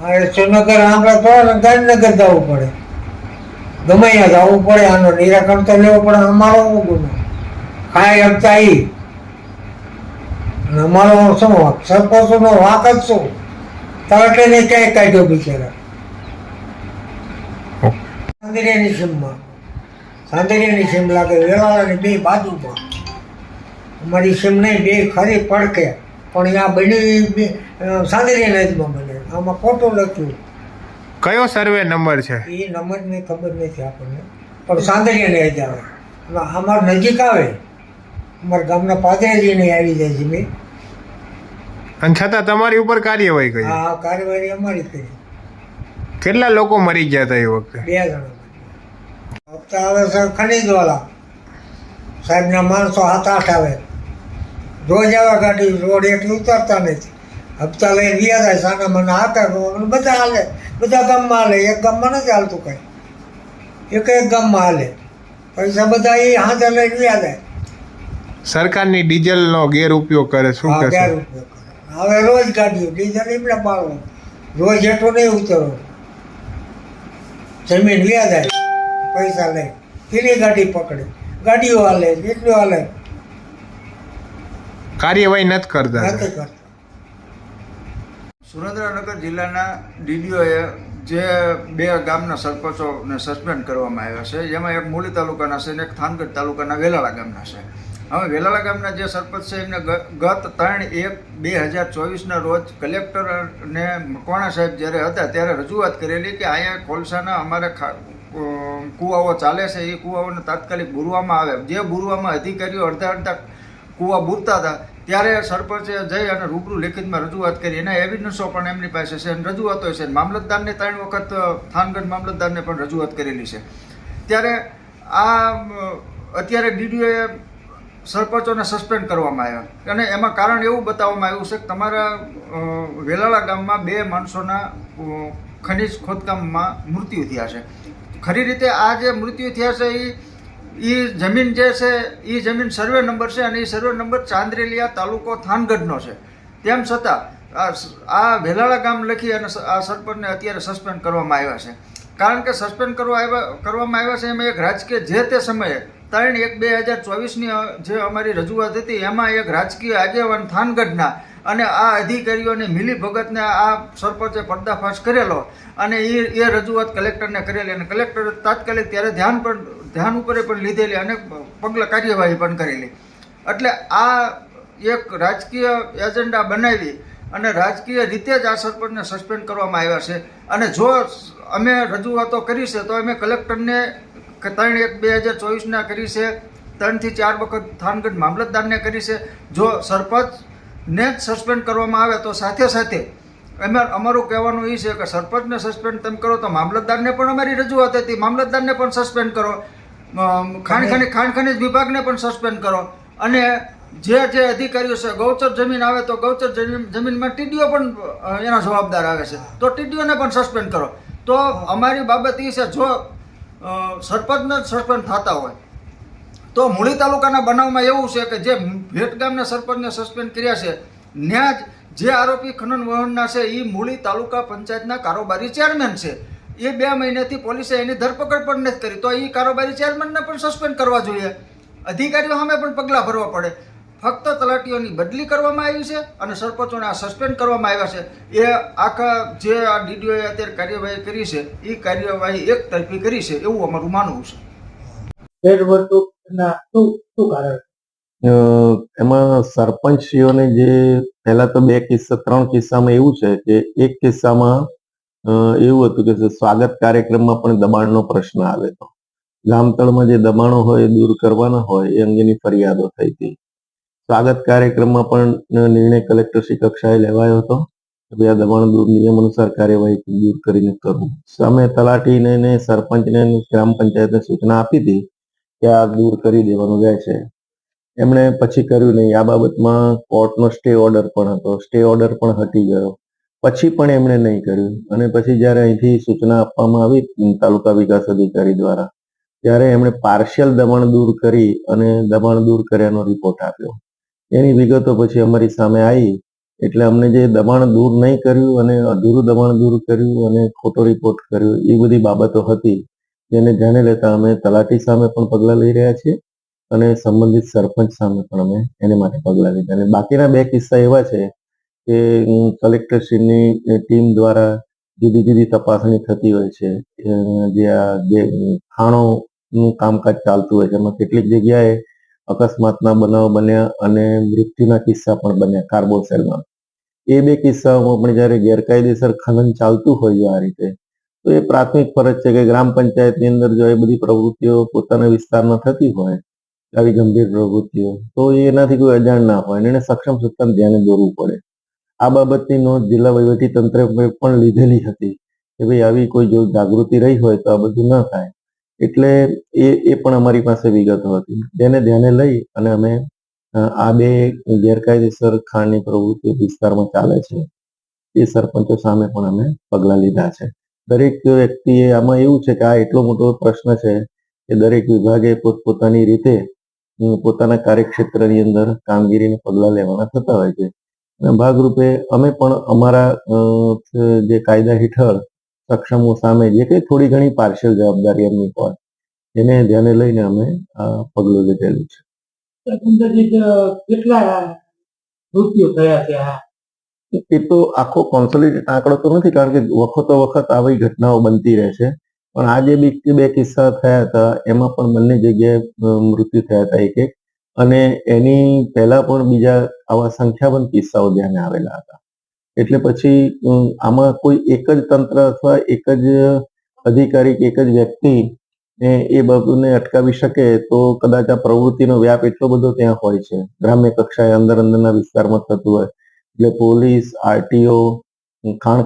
મારે શ્રીનગર આંબળા તો ગાંધીનગર જવું પડે. ગમે ત્યાં જવું પડે, આનો નિરાકરણ તો લેવો પડે, અમારો ગુનો. ખાય હપ્તા ઈ અમારો શું વાંક સરપંચનો વાંક જ શું? તરત એને ક્યાંય કાઢ્યો બિચારા. સાંદરિયાની સીમમાં. સાંદરિયાની સીમ લાગે વેલાળાની બે બાજુમાં અમારી સીમ નહીં, બે ખરી પડકે પણ આ બની સાંદરિયા નદીમાં બને આમાં ખોટું લખ્યું. કયો સર્વે નંબર છે? એ નંબરની ખબર નથી આપણને પણ સાંદરિયાને લઈ જાવે અમાર નજીક આવે. અમારા ગામના પાદરેજીને આવી જાય છે મેં. અને છતાં તમારી ઉપર કાર્યવાહી કરી. આ કાર્યવાહી અમારી કરી. કેટલા લોકો મરી ગયા હતા એ વખતે? બે જણા હપ્તા આવે છે ખનીજવાલા. સાહેબના માણસો હાથ આઠ આવે. રોજ આવે ગાડી રોડ એટલી ઉતરતા નથી. હપ્તા લઈને વ્યા હતા સાના મને હતા બધા હાલે. બધા ગામમાં હાલે એક ગામમાં નથી હાલતું કંઈ. એક એક ગામમાં હાલે. પૈસા બધા એ હાથે લઈને ગયા જાય સરકારની ડીઝલનો ગેરઉપયોગ કરે શું હા, કહેશો? કરે. હવે રોજ ગાડીઓ ડીઝલ એમને પાડવો રોજ એટલો નહીં ઉતરવું જમીન વ્યા જાય પૈસા લઈ એની ગાડી પકડે. ગાડીઓ હાલે કેટલું હાલે. કાર્યવાહી નથી કરતા નથી કરતા. સુરેન્દ્રનગર જિલ્લાના ડીડીઓએ જે બે ગામના સરપંચોને સસ્પેન્ડ કરવામાં આવ્યા છે, જેમાં એક મૂળી તાલુકાના છે અને એક થાનગઢ તાલુકાના વેલાળા ગામના છે. હવે વેલાળા ગામના જે સરપંચ છે, એમને ગત ત્રણ એક બે હજાર ચોવીસના રોજ કલેક્ટર અને મકવાણા સાહેબ જ્યારે હતા, ત્યારે રજૂઆત કરેલી કે અહીંયા કોલસાના અમારે કૂવાઓ ચાલે છે, એ કૂવાઓને તાત્કાલિક બુરવામાં આવે. જે બુરવામાં અધિકારીઓ અડધા અડધા કૂવા બુરતા હતા ત્યારે સરપંચે જઈ અને રૂબરૂ લેખિતમાં રજૂઆત કરી. એના એવિડન્સો પણ એમની પાસે છે અને રજૂઆતો છે. મામલતદારને ત્રણ વખત થાનગઢ મામલતદારને પણ રજૂઆત કરેલી છે. ત્યારે આ અત્યારે ડીડીઓએ સરપંચોને સસ્પેન્ડ કરવામાં આવ્યા. અને એમાં કારણ એવું બતાવવામાં આવ્યું છે કે તમારા વેલાળા ગામમાં બે માણસોના ખનિજ ખોદકામમાં મૃત્યુ થયા છે. ખરી રીતે આ જે મૃત્યુ થયા છે એ એ જમીન જે છે એ જમીન સર્વે નંબર છે અને એ સર્વે નંબર ચાંદ્રેલિયા તાલુકો થાનગઢનો છે. તેમ છતાં, આ ભેલાળા ગામ લખી અને આ સરપંચને અત્યારે સસ્પેન્ડ કરવામાં આવ્યા છે. કારણ કે સસ્પેન્ડ કરવા આવ્યા, કરવામાં આવ્યા છે એમાં એક રાજકીય જે તે સમયે ત્રણ એક બે હજાર ચોવીસની જે અમારી રજૂઆત હતી, એમાં એક રાજકીય આગેવાન થાનગઢના અને આ અધિકારીઓની મિલી ભગતને આ સરપંચે પર્દાફાશ કરેલો અને એ એ રજૂઆત કલેક્ટરને કરેલી અને કલેક્ટરે તાત્કાલિક ત્યારે ધ્યાન પણ ધ્યાન ઉપર પણ લીધેલી અને પગલાં કાર્યવાહી પણ કરેલી. એટલે આ એક રાજકીય એજન્ડા બનાવી અને રાજકીય રીતે જ આ સરપંચને સસ્પેન્ડ કરવામાં આવ્યા છે. અને જો અમે રજૂઆતો કરી છે, તો અમે કલેક્ટરને ત્રણ એક બે હજાર ચોવીસના કરી છે, ત્રણથી ચાર વખત થાનગઢ મામલતદારને કરી છે. જો સરપંચને જ સસ્પેન્ડ કરવામાં આવે, તો સાથે સાથે અમે અમારું કહેવાનું એ છે કે સરપંચને સસ્પેન્ડ તમે કરો, તો મામલતદારને પણ અમારી રજૂઆત હતી. મામલતદારને પણ સસ્પેન્ડ કરો. ખાણ ખનિજ ખાણ ખનિજ વિભાગને પણ સસ્પેન્ડ કરો. અને જે જે અધિકારીઓ છે ગૌચર જમીન આવે તો ગૌચર જમીન જમીનમાં ટીડીઓ પણ એના જવાબદાર આવે છે. તો ટીડીઓને પણ સસ્પેન્ડ કરો. તો અમારી બાબત એ છે જો સરપંચને જ સસ્પેન્ડ થતા હોય તો મૂળી તાલુકાના બનાવમાં એવું છે કે જે ભેટ ગામના સરપંચને સસ્પેન્ડ કર્યા છે ત્યાં જ જે આરોપી ખનન વહનના છે એ મૂળી તાલુકા પંચાયતના કારોબારી ચેરમેન છે. એ બે મહિનાથી પોલીસે એની ધરપકડ પણ નથી કરી. તો એ કારોબારી ચેરમેનને પણ સસ્પેન્ડ કરવા જોઈએ. અધિકારીઓ સામે પણ પગલાં ભરવા પડે. ફક્ત તલાટીઓની બદલી કરવામાં આવી છે અને સરપંચોને આ સસ્પેન્ડ કરવામાં આવ્યા છે. એ આખા જે આ ડીડીઓએ અત્યારે કાર્યવાહી કરી છે એ કાર્યવાહી એક તરફી કરી છે એવું અમારું માનવું છે. એમાં સરપંચશ્રીઓને જે પહેલા તો બે કિસ્સા ત્રણ કિસ્સામાં એવું છે કે એક કિસ્સામાં એવું હતું કે સ્વાગત કાર્યક્રમમાં પણ દબાણનો પ્રશ્ન આવે તો. ગામતળમાં જે દબાણો હોય, એ દૂર કરવાના હોય, એ અંગેની ફરિયાદો થઈ હતી. સ્વાગત કાર્યક્રમમાં પણ નિર્ણય કલેક્ટરશ્રી કક્ષાએ લેવાયો હતો કે આ દબાણ દૂર, નિયમ અનુસાર કાર્યવાહી દૂર કરીને કરવું. સામે તલાટીને ને સરપંચને ગ્રામ પંચાયતને સૂચના આપી હતી કે આ દૂર કરી દેવાનું રહેશે એમણે પછી કર્યું નહીં. આ બાબતમાં કોર્ટનો સ્ટે ઓર્ડર પણ હતો. સ્ટે ઓર્ડર પણ હટી ગયો. પછી પણ એમણે નહીં કર્યું. અને પછી જ્યારે અહીંથી સૂચના આપવામાં આવી તાલુકા વિકાસ અધિકારી દ્વારા, ત્યારે એમણે પાર્શિયલ દબાણ દૂર કરી અને દબાણ દૂર કર્યાનો રિપોર્ટ આપ્યો. એની વિગતો પછી અમારી સામે આવી, એટલે અમને જે દબાણ દૂર નહીં કર્યું અને અધૂરું દબાણ દૂર કર્યું અને ખોટો રિપોર્ટ કર્યો, એ બધી બાબતો હતી. જેને ધ્યાને લેતા અમે તલાટી સામે પણ પગલાં લઈ રહ્યા છીએ અને સંબંધિત સરપંચ સામે પણ અમે એને માટે પગલાં લીધા. અને બાકીના બે કિસ્સા એવા છે કે કલેક્ટરશ્રીની ટીમ દ્વારા જુદી જુદી તપાસણી થતી હોય છે. જે આ જે ખાણોનું કામકાજ ચાલતું હોય છે. એમાં કેટલીક જગ્યાએ અકસ્માતના બનાવ બન્યા અને મૃત્યુના કિસ્સા પણ બન્યા કાર્બોસેલમાં એ બે કિસ્સાઓમાં પણ જ્યારે ગેરકાયદેસર ખનન ચાલતું હોય આ રીતે, તો એ પ્રાથમિક ફરજ છે કે ગ્રામ પંચાયતની અંદર જો એ બધી પ્રવૃત્તિઓ પોતાના વિસ્તારમાં થતી હોય, આવી ગંભીર પ્રવૃત્તિઓ, તો એનાથી કોઈ અજાણ ના હોય અને એને સક્ષમ સત્તાને ધ્યાને દોરવું પડે. આ બાબતની નોંધ જિલ્લા વહીવટી તંત્રે પણ લીધેલી હતી કે ભાઈ આવી કોઈ જો જાગૃતિ રહી હોય તો આ બધું ન થાય. એટલે એ એ પણ અમારી પાસે વિગતો હતી. તેને ધ્યાને લઈ અને અમે આ બે ગેરકાયદેસર ખાણની પ્રવૃત્તિ વિસ્તારમાં ચાલે છે, એ સરપંચો સામે પણ અમે પગલાં લીધા છે. દરેક વ્યક્તિએ આમાં એવું છે કે આ એટલો મોટો પ્રશ્ન છે કે દરેક વિભાગે પોતપોતાની રીતે પોતાના કાર્યક્ષેત્રની અંદર કામગીરીને પગલાં લેવાના થતા હોય છે. ભાગરૂપે અમે પણ અમારા જે કાયદા હેઠળ સક્ષમો સામે જે કંઈ થોડી ઘણી પાર્શિયલ જવાબદારી એમની હોય એને ધ્યાને લઈને અમે આ પગલું લીધેલું છે. કેટલા મૃત્યુ થયા છે આ? એ તો આખો કોન્સોલિડેટ આંકડો તો નથી કારણ કે વખતો વખત આવી ઘટનાઓ બનતી રહે છે. પણ આ જે બી બે કિસ્સા થયા હતા એમાં પણ બંને જગ્યાએ મૃત્યુ થયા હતા એક એક. અને એની પહેલા પણ બીજા આવા સંખ્યાબંધ કિસ્સાઓ ધ્યાને આવેલા હતા. એટલે પછી આમાં કોઈ એક જ તંત્ર અથવા એક જ અધિકારી કે એક જ વ્યક્તિ એ બાબતને અટકાવી શકે તો કદાચ આ પ્રવૃત્તિનો વ્યાપ એટલો બધો ત્યાં હોય છે. ગ્રામ્ય કક્ષાએ અંદર અંદરના વિસ્તારમાં થતું હોય. એટલે પોલીસ, આરટીઓ, ખાણ